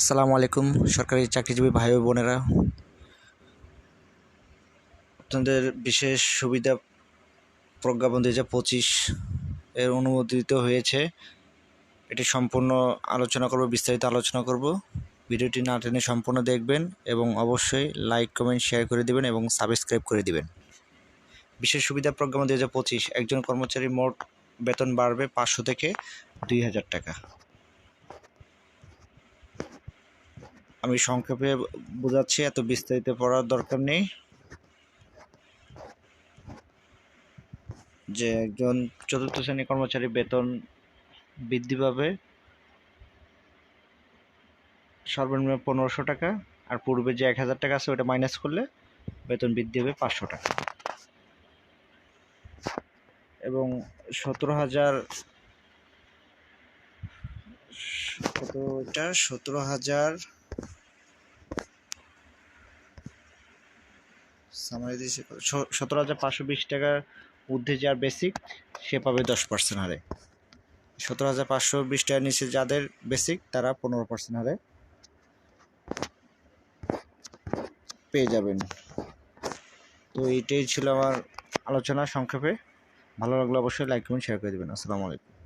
আসসালামু আলাইকুম, সরকারি চাকরিজীবী ভাই বোনেরা। আপনাদের বিশেষ সুবিধা প্রজ্ঞাপন দুই পঁচিশ এর অনুমোদিত হয়েছে। এটি সম্পূর্ণ আলোচনা করব, বিস্তারিত আলোচনা করব। ভিডিওটি না টেনে সম্পূর্ণ দেখবেন এবং অবশ্যই লাইক, কমেন্ট, শেয়ার করে দিবেন এবং সাবস্ক্রাইব করে দিবেন। বিশেষ সুবিধা প্রজ্ঞাপন দুই পঁচিশ, একজন কর্মচারী মোট বেতন বাড়বে পাঁচশো থেকে দুই হাজার টাকা। আমি সংক্ষেপে বোঝাচ্ছি, এত বিস্তারিত পড়ার দরকার নেই। যে একজন চতুর্থ শ্রেণি কর্মচারী বেতন বৃদ্ধি পাবে, সর্বনিম্ন পনেরোশো টাকা, আর পূর্বে যে এক হাজার টাকা আছে ওটা মাইনাস করলে বেতন বৃদ্ধি হবে পাঁচশো টাকা। এবং সতেরো হাজার সতেরো হাজার সামারি দিয়েছে? সতেরো হাজার পাঁচশো বিশ টাকার ঊর্ধ্বে যার বেসিক সে পাবে দশ পার্সেন্ট হারে। সতেরো হাজার পাঁচশো বিশ টাকার নিচে যাদের বেসিক তারা পনেরো পার্সেন্ট হারে পেয়ে যাবেন। তো এইটাই ছিল আমার আলোচনা সংক্ষেপে। ভালো লাগলে অবশ্যই লাইক কমেন্ট শেয়ার করে দেবেন। আসসালামু আলাইকুম।